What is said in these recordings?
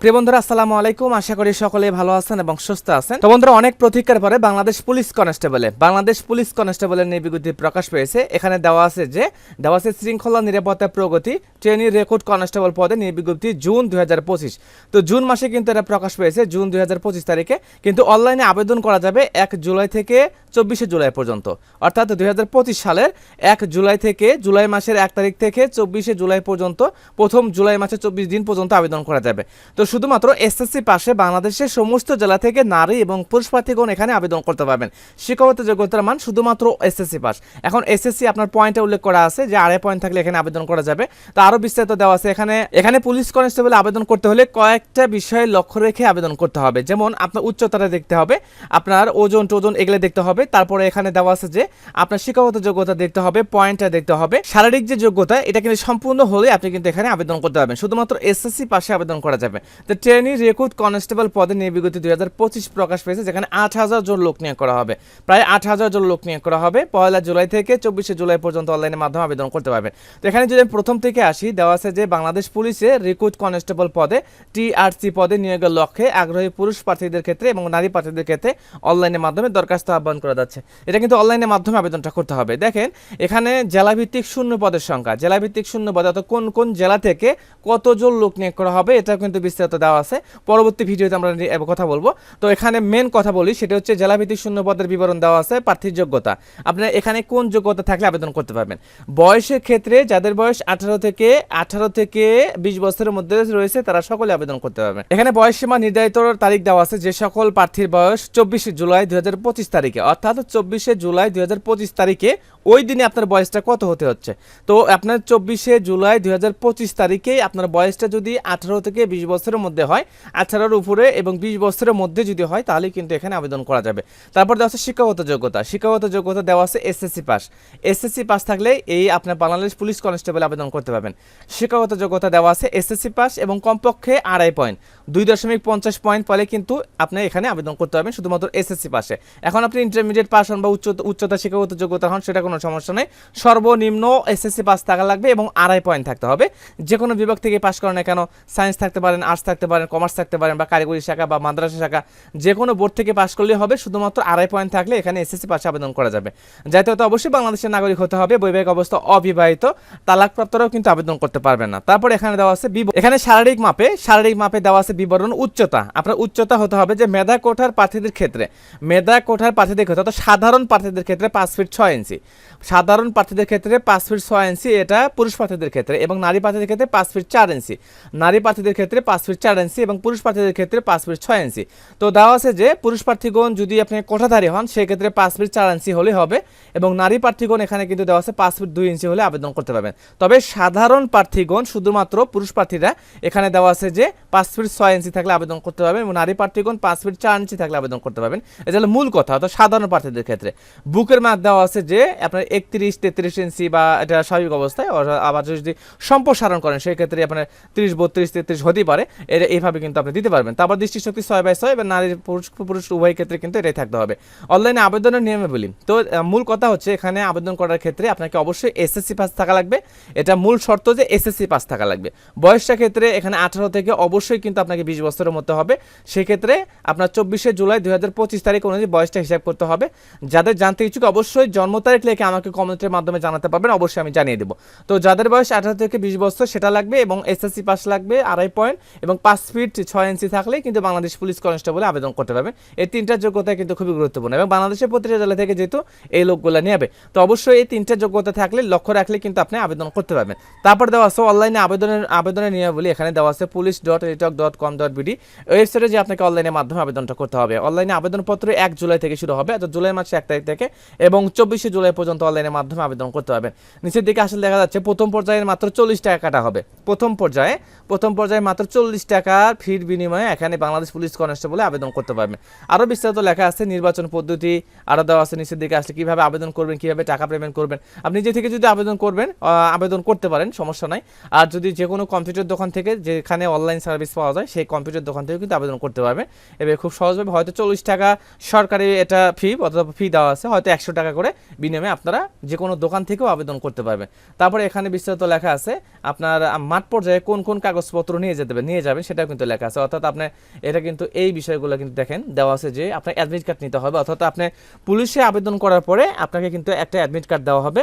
প্রিয় বন্ধুরা, আসসালামু আলাইকুম। আশা করি সকলে ভালো আছেন এবং সুস্থ আছেন। তো বন্ধুরা, অনেক প্রতীক্ষার পরে বাংলাদেশ পুলিশ কনস্টেবলে, বাংলাদেশ পুলিশ কনস্টেবলের নিয়ে বিজ্ঞপ্তি প্রকাশ পেয়েছে। এখানে দেওয়া আছে যে, দেওয়া আছে শৃঙ্খলা, নিরাপত্তা, প্রগতি, ট্রেনিং রেকর্ড কনস্টেবল পদে নিয়ে বিজ্ঞপ্তি জুন দুই তো জুন মাসে কিন্তু এটা প্রকাশ পেয়েছে, জুন দুই হাজার পঁচিশ তারিখে। কিন্তু অনলাইনে আবেদন করা যাবে এক জুলাই থেকে চব্বিশে জুলাই পর্যন্ত। অর্থাৎ দুই হাজার পঁচিশ সালের এক জুলাই থেকে জুলাই মাসের এক তারিখ থেকে চব্বিশে জুলাই পর্যন্ত প্রথম জুলাই মাসের চব্বিশ দিন পর্যন্ত আবেদন করা যাবে। তো শুধুমাত্র এসএসসি পাশে বাংলাদেশের সমস্ত জেলা থেকে নারী এবং পুরুষ প্রার্থীগণ এখানে আবেদন করতে পারবেন। শিক্ষাগত যোগ্যতার মান শুধুমাত্র এসএসসি পাস এখন এসএসসি আপনার পয়েন্টে উল্লেখ করা আছে যে, আড়াই পয়েন্ট থাকলে এখানে আবেদন করা যাবে। তো আরও বিস্তারিত দেওয়া আছে। এখানে এখানে পুলিশ কনস্টেবল আবেদন করতে হলে কয়েকটা বিষয়ে লক্ষ্য রেখে আবেদন করতে হবে। যেমন, আপনার উচ্চতাটা দেখতে হবে, আপনার ওজন টোজন এগুলো দেখতে হবে। তারপরে এখানে দেওয়া আছে যে, আপনার শিক্ষাগত যোগ্যতা দেখতে হবে পয়েন্টটা দেখতে হবে। শারীরিক যে যোগ্যতা, এটা কিন্তু সম্পূর্ণ হলে আপনি কিন্তু এখানে আবেদন করতে পারবেন। শুধুমাত্র এসএসসি পাশে আবেদন করা যাবে। তো ট্রেনি রেকুট কনস্টেবল পদে নিয়ে বিগত দুই হাজার পঁচিশ প্রকাশ পেয়েছে, যেখানে আট হাজার জন লোক নিয়োগ করা হবে। প্রায় আট হাজার জন লোক নিয়োগ করা হবে। পয়লা জুলাই থেকে চব্বিশে জুলাই পর্যন্ত অনলাইনের মাধ্যমে আবেদন করতে পারবেন। তো এখানে যদি প্রথম থেকে আসি, দেওয়া আছে যে বাংলাদেশ পুলিশে রিক্রুট কনস্টেবল পদে টিআরসি পদে নিয়োগের লক্ষ্যে আগ্রহী পুরুষ প্রার্থীদের ক্ষেত্রে এবং নারী প্রার্থীদের ক্ষেত্রে অনলাইনের মাধ্যমে দরখাস্ত আহ্বান করা যাচ্ছে। এটা কিন্তু অনলাইনের মাধ্যমে আবেদনটা করতে হবে। দেখেন, এখানে জেলাভিত্তিক শূন্য পদের সংখ্যা। জেলাভিত্তিক শূন্য পদে অর্থাৎ কোন কোন জেলা থেকে কতজন লোক নিয়োগ করা হবে এটা কিন্তু বিস্তারিত দেওয়া আছে, পরবর্তী ভিডিওতে আমরা কথা বলব। তো এখানে মেন কথা বলি, সেটা হচ্ছে জেলাভিত্তিক শূন্য পদের বিবরণ দেওয়া আছে, প্রার্থীর যোগ্যতা। আপনার এখানে কোন যোগ্যতা থাকলে আবেদন করতে পারবেন। বয়সের ক্ষেত্রে যাদের বয়স আঠারো থেকে আঠারো থেকে বিশ বছরের মধ্যে রয়েছে, তারা সকলে আবেদন করতে পারবেন। এখানে বয়স সীমা নির্ধারিত তারিখ দেওয়া আছে, যে সকল প্রার্থীর বয়স চব্বিশে জুলাই দুই হাজার পঁচিশ তারিখে। অর্থাৎ চব্বিশে জুলাই দুই হাজার পঁচিশ তারিখে ওই দিনে আপনার বয়সটা কত হতে হচ্ছে? তো আপনার চব্বিশে জুলাই দুই হাজার পঁচিশ তারিখে আপনার বয়সটা যদি আঠারো থেকে বিশ বছরের মধ্যে হয়, আঠারোর উপরে এবং বিশ বছরের মধ্যে যদি হয়, তাহলে কিন্তু এখানে আবেদন করা যাবে। তারপর দেওয়া আছে শিক্ষাগত যোগ্যতা। শিক্ষাগত যোগ্যতা দেওয়া আছে এসএসসি পাস। এসএসসি পাস থাকলে এই আপনার বাংলাদেশ পুলিশ কনস্টেবল আবেদন করতে পারবেন। শিক্ষাগত যোগ্যতা দেওয়া আছে এসএসসি পাস এবং কমপক্ষে আড়াই পয়েন্ট। দুই দশমিক পঞ্চাশ পয়েন্ট পেলে কিন্তু আপনি এখানে আবেদন করতে পারবেন শুধুমাত্র এসএসসি পাশে। এখন আপনি ইন্টারমিডিয়েট পাস হন বা উচ্চ উচ্চতা শিক্ষাগত যোগ্যতা হন, সেটা কোনো সমস্যা নেই। সর্বনিম্ন এসএসসি পাস থাকা লাগবে এবং আড়াই পয়েন্ট থাকতে হবে। যে কোনো বিভাগ থেকে পাস করেন কেন সায়েন্স থাকতে পারেন আর্টস থাকতে পারেন কমার্স থাকতে পারেন বা কারিগরি শাখা বা মাদ্রাসা শাখা যে কোনো বোর্ড থেকে পাস করলে হবে, শুধুমাত্র আড়াই পয়েন্ট থাকলে এখানে এসএসসি পাশে আবেদন করা যাবে। যাতে হতে অবশ্যই বাংলাদেশের নাগরিক হতে হবে, বৈবাহিক অবস্থা অবিবাহিত, তালাকপ্রাপ্তরাও কিন্তু আবেদন করতে পারবেন না। তারপর এখানে দেওয়া আছে এখানে শারীরিক মাপে শারীরিক মাপে দেওয়া আছে বিবরণ উচ্চতা। আপনার উচ্চতা হতে হবে যে মেধা কোঠার প্রার্থীদের ক্ষেত্রে। মেধা কোঠার প্রার্থীদের ক্ষেত্রে অর্থাৎ সাধারণ প্রার্থীদের ক্ষেত্রে পাঁচ ফিট ছয় ইঞ্চি। সাধারণ প্রার্থীদের ক্ষেত্রে পাঁচ ফিট ছয় ইঞ্চি, এটা পুরুষ প্রার্থীদের ক্ষেত্রে এবং নারী প্রার্থীদের ক্ষেত্রে পাঁচ ফিট চার ইঞ্চি। নারী প্রার্থীদের ক্ষেত্রে পাঁচ ফিট চার ইঞ্চি এবং পুরুষ প্রার্থীদের ক্ষেত্রে পাঁচ ফিট ছয় ইঞ্চি। তো দেওয়া আছে যে পুরুষ প্রার্থীগণ যদি আপনি কোঠাধারী হন, সেক্ষেত্রে পাঁচ ফিট চার ইঞ্চি হলে হবে এবং নারী প্রার্থীগণ এখানে কিন্তু দেওয়া আছে পাঁচ ফিট দুই ইঞ্চি হলে আবেদন করতে পারবেন। তবে সাধারণ প্রার্থীগণ, শুধুমাত্র পুরুষ প্রার্থীরা, এখানে দেওয়া আছে যে পাঁচ ফিট ছয় ইঞ্চি থাকলে আবেদন করতে পারবেন এবং নারী প্রার্থীগণ পাঁচ ফিট চার ইঞ্চি থাকলে আবেদন করতে পারবেন। এটা হলো মূল কথা, অর্থাৎ সাধারণ প্রার্থীদের ক্ষেত্রে। বুকের মাপ দেওয়া আছে যে, আপনার একত্রিশ, তেত্রিশ ইঞ্চি বা এটা স্বাভাবিক অবস্থায় আবার যদি সম্প্রসারণ করেন সেই ক্ষেত্রে আপনার তিরিশ, বত্রিশ, তেত্রিশ হতেই পারে। এটা এইভাবে কিন্তু আপনি দিতে পারবেন। তারপর দৃষ্টিশক্তি ছয় বাই ছয় এবং নারীর পুরুষ পুরুষ উভয় ক্ষেত্রে কিন্তু এটাই থাকতে হবে। অনলাইনে আবেদনের নিয়মে বলি তো মূল কথা হচ্ছে এখানে আবেদন করার ক্ষেত্রে আপনাকে অবশ্যই এসএসসি পাস থাকা লাগবে। এটা মূল শর্ত যে, এসএসসি পাস থাকা লাগবে। বয়সটা ক্ষেত্রে এখানে আঠারো থেকে অবশ্যই কিন্তু আপনাকে বিশ বছরের মধ্যে হবে। সেক্ষেত্রে আপনার চব্বিশে জুলাই দুই হাজার পঁচিশ তারিখ অনুযায়ী বয়সটা হিসাব করতে হবে। যাদের জানতে ইচ্ছুক অবশ্যই জন্ম তারিখ লিখে আমাকে কমেন্টের মাধ্যমে জানাতে পারবেন, অবশ্যই আমি জানিয়ে দেবো। তো যাদের বয়স আঠারো থেকে বিশ বছর, সেটা লাগবে এবং এসএসসি পাস লাগবে, আড়াই পয়েন্ট এবং পাঁচ ফিট ছয় ইঞ্চি থাকলেই কিন্তু বাংলাদেশ পুলিশ কনস্টেবলে আবেদন করতে পারবেন। এই তিনটা যোগ্যতা কিন্তু খুবই গুরুত্বপূর্ণ এবং বাংলাদেশের প্রতিটা জেলা থেকে যেহেতু এই লোকগুলো নেবে তো অবশ্যই এই তিনটা যোগ্যতা থাকলে লক্ষ্য রাখলে কিন্তু আপনি আবেদন করতে পারবেন। তারপর দেওয়া আছে অনলাইনে আবেদনের আবেদনের নিয়মাবলী। এখানে দেওয়া আছে police dot dot com dot BD ওয়েবসাইটে যে আপনাকে অনলাইনের মাধ্যমে আবেদনটা করতে হবে। অনলাইনে আবেদনপত্র এক জুলাই থেকে শুরু হবে অর্থাৎ জুলাই মাসে এক তারিখ থেকে এবং চব্বিশে জুলাই পর্যন্ত অনলাইনের মাধ্যমে আবেদন করতে পারবেন নিচের দিকে আসলে দেখা যাচ্ছে, প্রথম পর্যায়ে মাত্র চল্লিশ টাকা কাটা হবে। প্রথম পর্যায়ে প্রথম পর্যায়ে মাত্র চল্লিশ টাকার ফির বিনিময়ে এখানে বাংলাদেশ পুলিশ কনস্টেবলে আবেদন করতে পারবেন। আরও বিস্তারিত লেখা আছে, নির্বাচন পদ্ধতি আরও দেওয়া আছে নিচের দিকে আসলে, কীভাবে আবেদন করবেন, কীভাবে টাকা পেমেন্ট করবেন। আপনি নিজে থেকে যদি আবেদন করবেন আবেদন করতে পারেন, সমস্যা নাই। আর যদি যে কোনো কম্পিউটার দোকান থেকে যেখানে অনলাইন সার্ভিস পাওয়া যায় সেই কম্পিউটার দোকান থেকে কিন্তু আবেদন করতে পারবেন এবার খুব সহজভাবে হয়তো চল্লিশ টাকা সরকারি এটা ফি অথবা ফি দেওয়া আছে, হয়তো একশো টাকা করে বিনিময়ে আপনারা যে কোনো দোকান থেকেও আবেদন করতে পারবেন তারপরে এখানে বিস্তারিত লেখা আছে, আপনার মাঠ পর্যায়ে কোন কোন কাগজপত্র নিয়ে যেতে নিয়ে যাবেন সেটাও কিন্তু লেখা আছে। অর্থাৎ আপনি এটা কিন্তু এই বিষয়গুলো কিন্তু দেখেন, দেওয়া আছে যে আপনার অ্যাডমিট কার্ড নিতে হবে। অর্থাৎ আপনি পুলিশে আবেদন করার পরে আপনাকে কিন্তু একটা অ্যাডমিট কার্ড দেওয়া হবে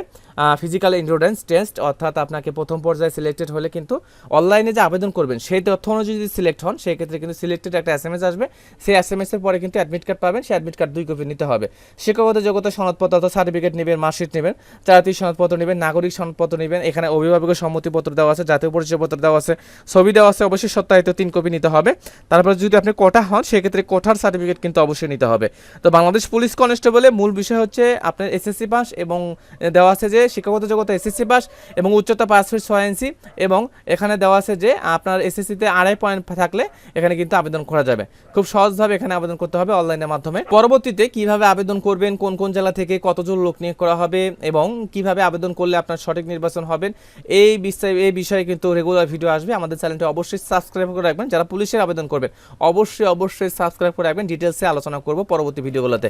ফিজিক্যাল ইন্ডোরেন্স টেস্ট অর্থাৎ আপনাকে প্রথম পর্যায়ে সিলেক্টেড হলে কিন্তু অনলাইনে যে আবেদন করবেন, সেই তথ্য অনুযায়ী যদি সিলেক্ট হন সেই ক্ষেত্রে কিন্তু সিলেক্টেড একটা এস এম এস আসবে। সেই এস এম এস এর পরে কিন্তু অ্যাডমিট কার্ড পাবেন, সেই অ্যাডমিট কার্ড দুই কপি নিতে হবে। শিক্ষাগত যোগ্যতা সনদপত্র অর্থাৎ সার্টিফিকেট নেবেন মার্কশিট নেবেন, চাকরির সনদপত্র নেবেন, নাগরিক সনদপত্র নেবেন, এখানে অভিভাবকের সম্মতিপত্র দেওয়া আছে, জাতীয় পরিচয়পত্র দেওয়া আছে, ছবি দেওয়া আছে, অবশ্যই সত্যায়িত তিন কপি নিতে হবে। তারপর যদি আপনি কোটা হন, সেক্ষেত্রে কোঠার সার্টিফিকেট কিন্তু অবশ্যই নিতে হবে। তো বাংলাদেশ পুলিশ কনস্টেবলে মূল বিষয় হচ্ছে আপনার এসএসসি পাস এবং দেওয়া আছে যে শিক্ষাগত যোগ্যতা এসএসসি পাস এবং উচ্চতা পাঁচ ফিট ছয় ইঞ্চি এবং এখানে দেওয়া আছে যে আপনার এসএসসিতে আড়াই পয়েন্ট থাকলে এখানে কিন্তু আবেদন করা যাবে। খুব সহজভাবে এখানে আবেদন করতে হবে অনলাইনের মাধ্যমে। পরবর্তীতে কীভাবে আবেদন করবেন, কোন কোন জেলা থেকে কতজন লোক নিয়োগ করা হবে এবং কীভাবে আবেদন করলে আপনার সঠিক নির্বাচন হবেন এই বিষয়ে এই বিষয়ে কিন্তু রেগুলার ভিডিও আসবে। আমাদের চ্যানেলটি অবশ্যই সাবস্ক্রাইব করে রাখবেন। যারা পুলিশের আবেদন করবেন, অবশ্যই অবশ্যই সাবস্ক্রাইব করে রাখবেন। ডিটেলসে আলোচনা করব পরবর্তী ভিডিওগুলোতে